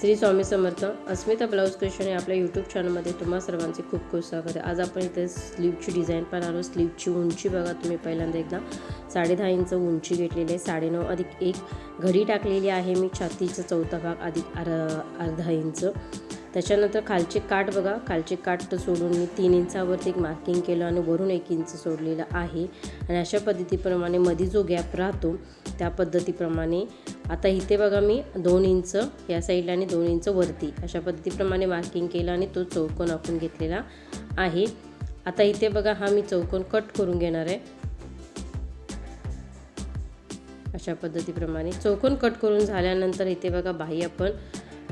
Shri Swami Samarth Asmita blouse creation हे आपल्या YouTube चॅनलमध्ये तुम्हा सर्वांचे खूप खूप स्वागत आहे. आज आपण इथे स्लीवची डिझाईन पण आलो स्लीवची उंची बघा तुम्ही पहिल्यांदा एकदा. साडेदहा इंच उंची घेतलेली आहे. साडेनऊ अधिक एक घडी टाकलेली आहे मी. छातीचा चौथा भाग अधिक अर्धा इंच. त्याच्यानंतर खालचे काठ बघा. खालचे काठ सोडून मी तीन इंचावरती एक मार्किंग केलं आणि वरून एक इंच सोडलेलं आहे. आणि अशा पद्धतीप्रमाणे मध्ये जो गॅप राहतो त्या पद्धतीप्रमाणे आता इथे बघा मी दोन इंच या साईडला आणि दोन इंच वरती अशा पद्धतीप्रमाणे मार्किंग केलं आणि तो चौकोन आपण घेतलेला आहे. आता इथे बघा हा मी चौकोन कट करून घेणार आहे. अशा पद्धतीप्रमाणे चौकोन कट करून झाल्यानंतर इथे बघा बाही आपण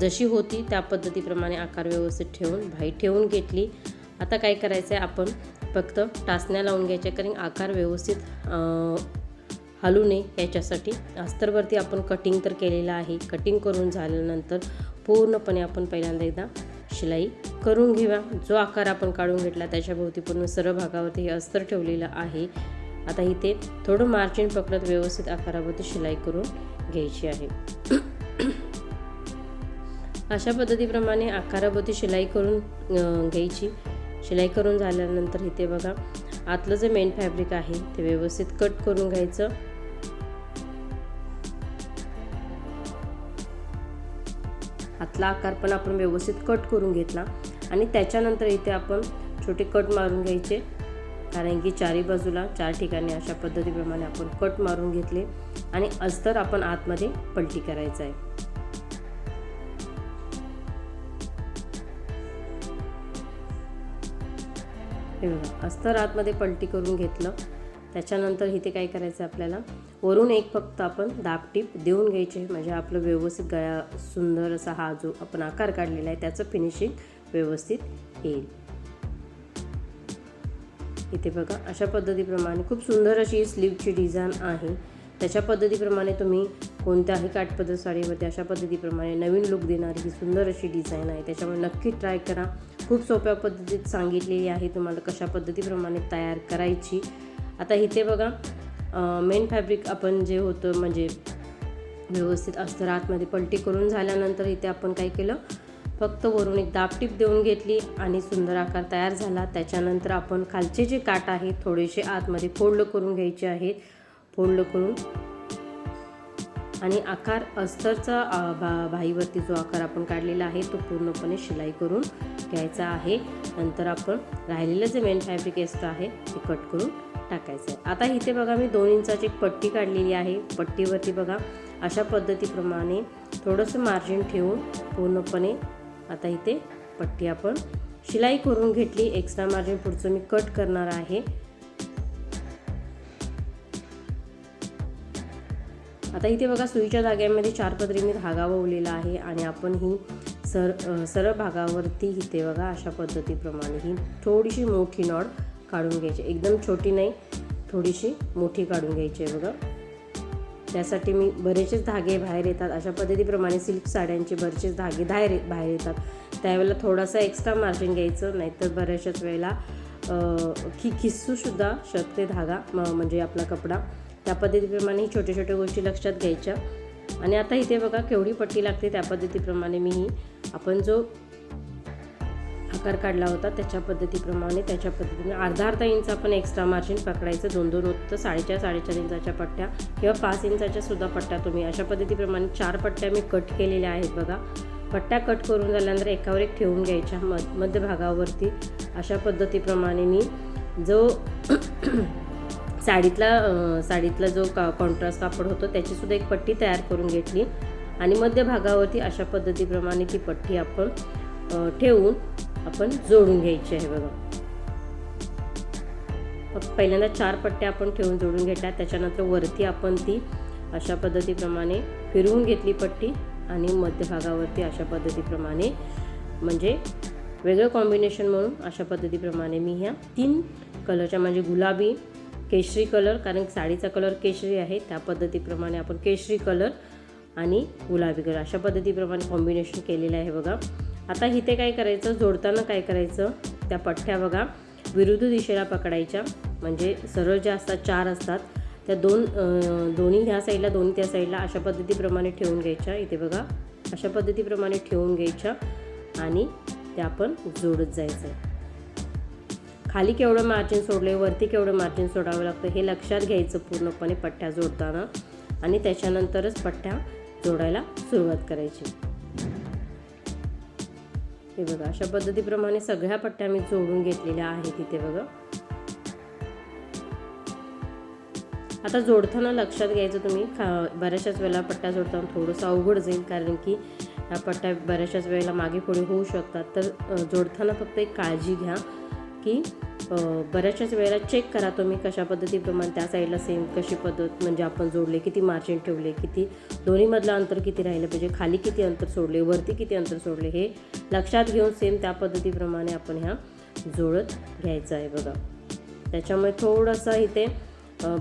जशी होती त्या पद्धतीप्रमाणे आकार व्यवस्थित ठेवून भाई ठेवून घेतली. आता काय करायचं आहे आपण? फक्त टाचण्या लावून घ्यायच्या कारण आकार व्यवस्थित हलू नये याच्यासाठी. अस्तरवरती आपण कटिंग तर केलेलं आहे. कटिंग करून झाल्यानंतर पूर्णपणे आपण पहिल्यांदा एकदा शिलाई करून घेऊया. जो आकार आपण काढून घेतला त्याच्याभोवती पूर्ण सर्व भागावरती हे अस्तर ठेवलेलं आहे. आता इथे थोडं मार्जिन पकडत व्यवस्थित आकारावरती शिलाई करून घ्यायची आहे. अशा पद्धतीप्रमाणे आकाराभोवती शिलाई करून घ्यायची. शिलाई करून झाल्यानंतर इथे बघा आतलं जे मेन फॅब्रिक आहे ते व्यवस्थित कट करून घ्यायचं. आतला आकार पण आपण व्यवस्थित कट करून घेतला. आणि त्याच्यानंतर इथे आपण छोटे कट मारून घ्यायचे. कारण की चारी बाजूला चार ठिकाणी अशा पद्धतीप्रमाणे आपण कट मारून घेतले. आणि अस्तर आपण आतमध्ये पलटी करायचं आहे. हे बघा अस्तर आतमध्ये पलटी करून घेतलं. त्याच्यानंतर इथे काय करायचं आपल्याला? वरून एक फक्त आपण दाबटीप देऊन घ्यायचे. म्हणजे आपलं व्यवस्थित गळा सुंदर असा हा जो आपण आकार काढलेला आहे त्याचं फिनिशिंग व्यवस्थित येईल. इथे बघा अशा पद्धतीप्रमाणे खूप सुंदर अशी स्लीवची डिझाईन आहे. त्याच्या पद्धतीप्रमाणे तुम्ही कोणत्याही काठपदर साडीवरती अशा पद्धतीप्रमाणे नवीन लुक देणारी ही सुंदर अशी डिझाईन आहे. त्याच्यामुळे नक्की ट्राय करा. खूप सोप्या पद्धतीत सांगितलेली आहे. तुम्हाला कशा पद्धतीप्रमाणे तयार करायची. आता इथे बघा मेन फॅब्रिक आपण जे होतं म्हणजे व्यवस्थित अस्तर आतमध्ये पलटी करून झाल्यानंतर इथे आपण काय केलं फक्त वरून एक दाबटीप देऊन घेतली आणि सुंदर आकार तयार झाला. त्याच्यानंतर आपण खालचे जे काठ आहेत थोडेसे आतमध्ये फोल्ड करून घ्यायचे आहेत. फोल्ड करून आणि आकार अस्तरचा भा भाईवरती जो आकार आपण काढलेला आहे तो पूर्णपणे शिलाई करून घ्यायचा आहे. नंतर आपण राहिलेलं जे मेन फॅब्रिक एक्स्ट्रा आहे ते कट करून टाकायचं आहे. आता इथे बघा मी दोन इंचाची एक पट्टी काढलेली आहे. पट्टीवरती बघा अशा पद्धतीप्रमाणे थोडंसं मार्जिन ठेवून पूर्णपणे आता इथे पट्टी आपण शिलाई करून घेतली. एक्स्ट्रा मार्जिन पुढचं मी कट करणार आहे. आता इथे बघा सुईच्या धाग्यामध्ये चार पदरी मी धागा ववलेला आहे आणि आपण ही सर सरळ भागावरती इथे बघा अशा पद्धतीप्रमाणे ही थोडीशी मोठी नॉड काढून घ्यायची. एकदम छोटी नाही थोडीशी मोठी काढून घ्यायची आहे बघा. त्यासाठी मी बरेचसेच धागे बाहेर येतात. अशा पद्धतीप्रमाणे सिल्क साड्यांचे बरेचसेच धागे बाहेर बाहेर येतात. त्यावेळेला थोडासा एक्स्ट्रा मार्जिन घ्यायचं नाहीतर बऱ्याचशाच वेळेला की खि खिस्सूसुद्धा शकते धागा म- म्हणजे आपला कपडा. त्या पद्धतीप्रमाणे ही छोट्या छोट्या गोष्टी लक्षात घ्यायच्या. आणि आता इथे बघा केवढी पट्टी लागते त्या पद्धतीप्रमाणे मी ही आपण जो आकार काढला होता त्याच्या पद्धतीप्रमाणे त्याच्या पद्धतीने अर्धा अर्धा इंच आपण एक्स्ट्रा मार्जिन पकडायचं. दोन दोन होतं साडेचार साडेचार इंचाच्या पट्ट्या किंवा पाच इंचाच्या सुद्धा पट्ट्या तुम्ही अशा पद्धतीप्रमाणे चार पट्ट्या मी कट केलेल्या आहेत बघा. पट्ट्या कट करून झाल्यानंतर एकावर एक ठेवून घ्यायच्या मध मध्यभागावरती. अशा पद्धतीप्रमाणे मी जो साडीतला साडीतला जो का कॉन्ट्रास्ट कापड होतो त्याचीसुद्धा एक पट्टी तयार करून घेतली. आणि मध्यभागावरती अशा पद्धतीप्रमाणे ती पट्टी आपण ठेवून आपण जोडून घ्यायची आहे बघा. पहिल्यांदा चार पट्ट्या आपण ठेवून जोडून घेतल्या. त्याच्यानंतर वरती आपण ती अशा पद्धतीप्रमाणे फिरवून घेतली पट्टी आणि मध्यभागावरती अशा पद्धतीप्रमाणे म्हणजे वेगळं कॉम्बिनेशन म्हणून अशा पद्धतीप्रमाणे मी ह्या तीन कलरच्या म्हणजे गुलाबी केशरी कलर कारण साडीचा कलर केशरी आहे त्या पद्धतीप्रमाणे आपण केशरी कलर आणि गुलाबी कलर अशा पद्धतीप्रमाणे कॉम्बिनेशन केलेलं आहे बघा. आता इथे काय करायचं? जोडताना काय करायचं? त्या पठ्ठ्या बघा. विरुद्ध दिशेला पकडायच्या. म्हणजे सरळ ज्या असतात चार असतात त्या दोन दोन्ही ह्या साईडला दोन्ही त्या साईडला अशा पद्धतीप्रमाणे ठेवून घ्यायच्या. इथे बघा. अशा पद्धतीप्रमाणे ठेवून घ्यायच्या आणि त्या आपण जोडत जायचं. खाली केवढं मार्जिन सोडले वरती केवढं मार्जिन सोडावं लागतं हे लक्षात घ्यायचं पूर्णपणे पट्ट्या जोडताना. आणि त्याच्यानंतरच पट्ट्या जोडायला सुरुवात करायची. हे बघा अशा पद्धतीप्रमाणे सगळ्या पट्ट्या मी जोडून घेतलेल्या आहेत इथे बघा. आता जोडताना लक्षात घ्यायचं तुम्ही खा बऱ्याचशाच वेळेला पट्ट्या जोडताना थोडंसं अवघड जाईल कारण की ह्या पट्ट्या बऱ्याचशाच वेळेला मागे पुढे होऊ शकतात. तर जोडताना फक्त एक काळजी घ्या. की बऱ्याचशाच वेळेला चेक करा तुम्ही कशा पद्धतीप्रमाणे त्या साईडला सेम कशी पद्धत म्हणजे आपण जोडले किती मार्जिन ठेवले किती दोन्हीमधलं अंतर किती राहिलं पाहिजे खाली किती अंतर सोडले वरती किती अंतर सोडले हे लक्षात घेऊन सेम त्या पद्धतीप्रमाणे आपण ह्या जोडत घ्यायचं आहे बघा. त्याच्यामुळे थोडंसं इथे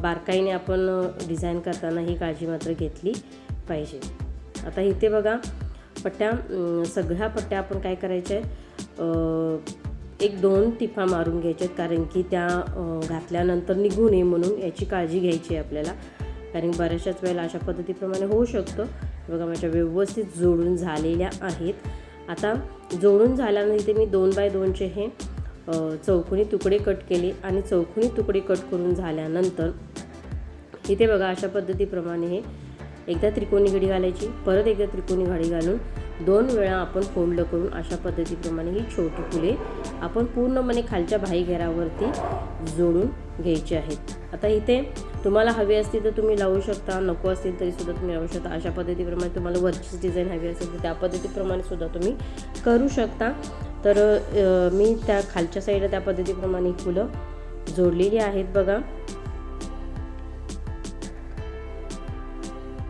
बारकाईने आपण डिझाईन करताना ही काळजी मात्र घेतली पाहिजे. आता इथे बघा पट्ट्या सगळ्या पट्ट्या आपण काय करायच्या आहेत? एक दोन टिपा मारून घ्यायच्यात कारण की त्या घातल्यानंतर निघू नये म्हणून याची काळजी घ्यायची आहे आपल्याला. कारण बऱ्याचशाच वेळेला अशा पद्धतीप्रमाणे होऊ शकतं. बघा माझ्या व्यवस्थित जोडून झालेल्या आहेत. आता जोडून झाल्यानंतर इथे मी दोन बाय दोनचे हे चौकोनी तुकडे कट केले आणि चौकोनी तुकडे कट करून झाल्यानंतर इथे बघा अशा पद्धतीप्रमाणे हे एकदा त्रिकोणी घडी घालायची परत एकदा त्रिकोणी घडी घालून दोन वेळा आपण फोल्ड करून अशा पद्धतीप्रमाणे ही छोटी फुले आपण पूर्णपणे खालच्या भाई घेरावरती जोडून घ्यायची आहेत. आता इथे तुम्हाला हवी असतील तर तुम्ही लावू शकता नको असतील तरी सुद्धा तुम्ही लावू शकता. अशा पद्धतीप्रमाणे तुम्हाला वरचीच डिझाईन हवी असेल तर त्या पद्धतीप्रमाणे सुद्धा तुम्ही करू शकता. तर मी त्या खालच्या साईडला त्या पद्धतीप्रमाणे फुलं जोडलेली आहेत बघा.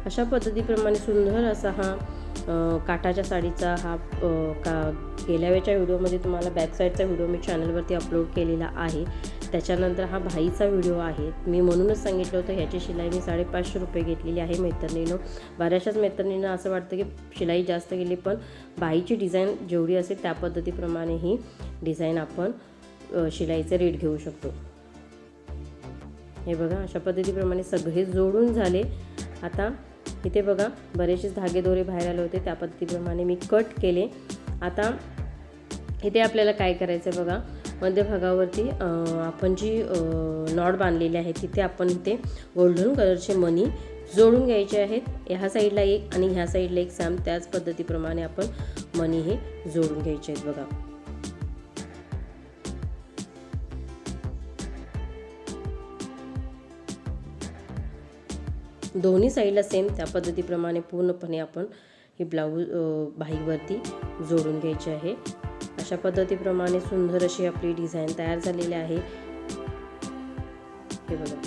अशा पद्धतीप्रमाणे सुंदर असा हा काठाच्या साडीचा हा का गेल्या वेळच्या व्हिडिओमध्ये तुम्हाला बॅकसाईडचा व्हिडिओ मी चॅनलवरती अपलोड केलेला आहे. त्याच्यानंतर हा भाईचा व्हिडिओ आहे. मी म्हणूनच सांगितलं होतं ह्याची शिलाई मी साडेपाचशे रुपये घेतलेली आहे मैत्रिणीनं. बऱ्याचशाच मैत्रिणीनं असं वाटतं की शिलाई जास्त गेली पण बाईची डिझाईन जेवढी असेल त्या पद्धतीप्रमाणे ही डिझाईन आपण शिलाईचे रेट घेऊ शकतो. हे बघा अशा पद्धतीप्रमाणे सगळे जोडून झाले. आता इथे बघा बरेचसे धागे दोरे बाहेर आले होते त्या पद्धतीप्रमाणे मी कट केले. आता इथे आपल्याला काय करायचं आहे बघा मध्यभागावरती आपण जी नॉट बांधलेली आहे तिथे आपण इथे गोल्डन कलरचे मनी जोडून घ्यायचे आहेत. ह्या साईडला एक आणि ह्या साईडला एक सॅम त्याच पद्धतीप्रमाणे आपण मनी हे जोडून घ्यायचे आहेत बघा. दोन्ही साईडला सेम त्या पद्धतीप्रमाणे पूर्णपणे आपण ही ब्लाऊज बाईकवरती जोडून घ्यायची आहे. अशा पद्धतीप्रमाणे सुंदर अशी आपली डिझाईन तयार झालेली आहे. हे बघा.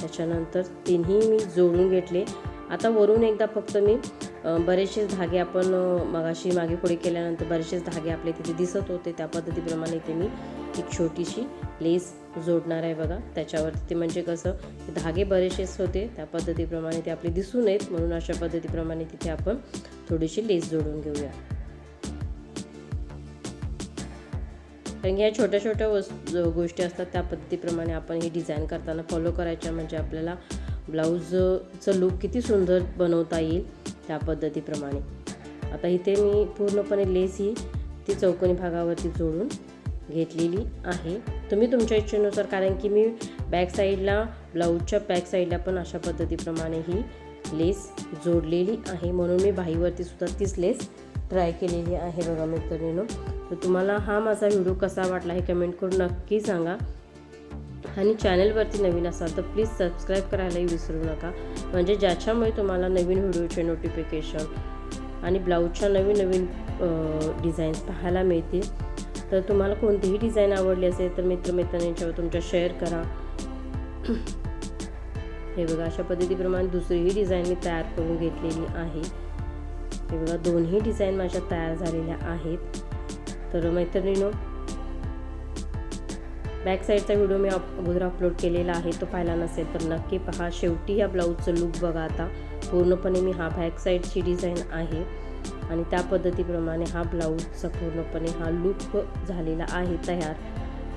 त्याच्यानंतर तिन्ही मी जोडून घेतले. आता वरून एकदा फक्त मी बरेचसे धागे आपण मगाशी मागे पुढे केल्यानंतर बरेचसेच धागे आपले तिथे दिसत होते त्या पद्धतीप्रमाणे इथे मी एक छोटीशी लेस जोडणार आहे बघा. त्याच्यावरती ते म्हणजे कसं धागे बरेचसेच होते त्या पद्धतीप्रमाणे ते आपले दिसू नयेत. म्हणून अशा पद्धतीप्रमाणे तिथे आपण थोडीशी लेस जोडून घेऊया. कारण की ह्या छोट्या छोट्या वस्तू गोष्टी असतात त्या पद्धतीप्रमाणे आपण हे डिझाईन करताना फॉलो करायच्या. म्हणजे आपल्याला ब्लाऊजचं लुक किती सुंदर बनवता येईल. त्या पद्धतीप्रमाणे. आता इथे मी पूर्णपणे लेस ही ती चौकोनी भागावरती जोडून घेतलेली आहे. तुम्ही तुमच्या इच्छेनुसार कारण की मी बॅक साईडला ब्लाऊजच्या बॅक साईडला पण अशा पद्धतीप्रमाणे ही लेस जोडलेली आहे. म्हणून मी बाहीवरती सुद्धा तीच लेस ट्राय केलेली आहे बघा मित्रांनो तर तुम्हाला हा माझा व्हिडिओ कसा वाटला हे कमेंट करून नक्की सांगा. आणि चॅनलवरती नवीन असाल तर प्लीज सबस्क्राईब करायलाही विसरू नका. म्हणजे ज्याच्यामुळे तुम्हाला नवीन व्हिडिओचे नोटिफिकेशन आणि ब्लाऊजच्या नवीन नवीन डिझाईन्स पाहायला मिळतील. तर तुम्हाला कोणतीही डिझाईन आवडली असेल तर मित्रमैत्रिणींच्यावर तुमच्या शेअर करा. हे बघा अशा पद्धतीप्रमाणे दुसरीही डिझाईन मी तयार करून घेतलेली आहे. हे बघा दोन्ही डिझाईन माझ्या तयार झालेल्या आहेत. तर मैत्रिणीनो बॅक साईडचा व्हिडिओ मी अगोदर अपलोड केलेला आहे. तो पाहिला नसेल तर नक्की पहा. शेवटी या ब्लाऊजचं लुक बघा आता. पूर्णपणे मी हा बॅक साईडची डिझाईन आहे. आणि त्या पद्धतीप्रमाणे हा ब्लाऊजचा पूर्णपणे हा लुक झालेला आहे तयार.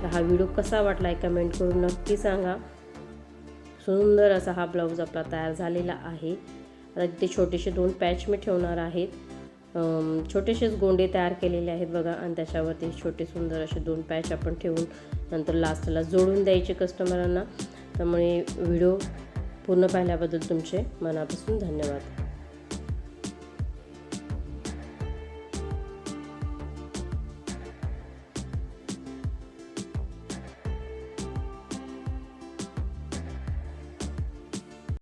तर हा व्हिडिओ कसा वाटला आहे कमेंट करून नक्की सांगा. सुंदर असा हा ब्लाऊज आपला तयार झालेला आहे. आता तिथे छोटेसे दोन पॅच मी ठेवणार आहेत छोटेसेच गोंडे तयार केलेले आहेत बघा. आणि त्याच्यावरती छोटे सुंदर असे दोन पॅच आपण ठेवून नंतर लास्टला जोडून द्यायचे कस्टमरांना त्यामुळे व्हिडिओ पूर्ण पाहिल्याबद्दल तुमचे मनापासून धन्यवाद.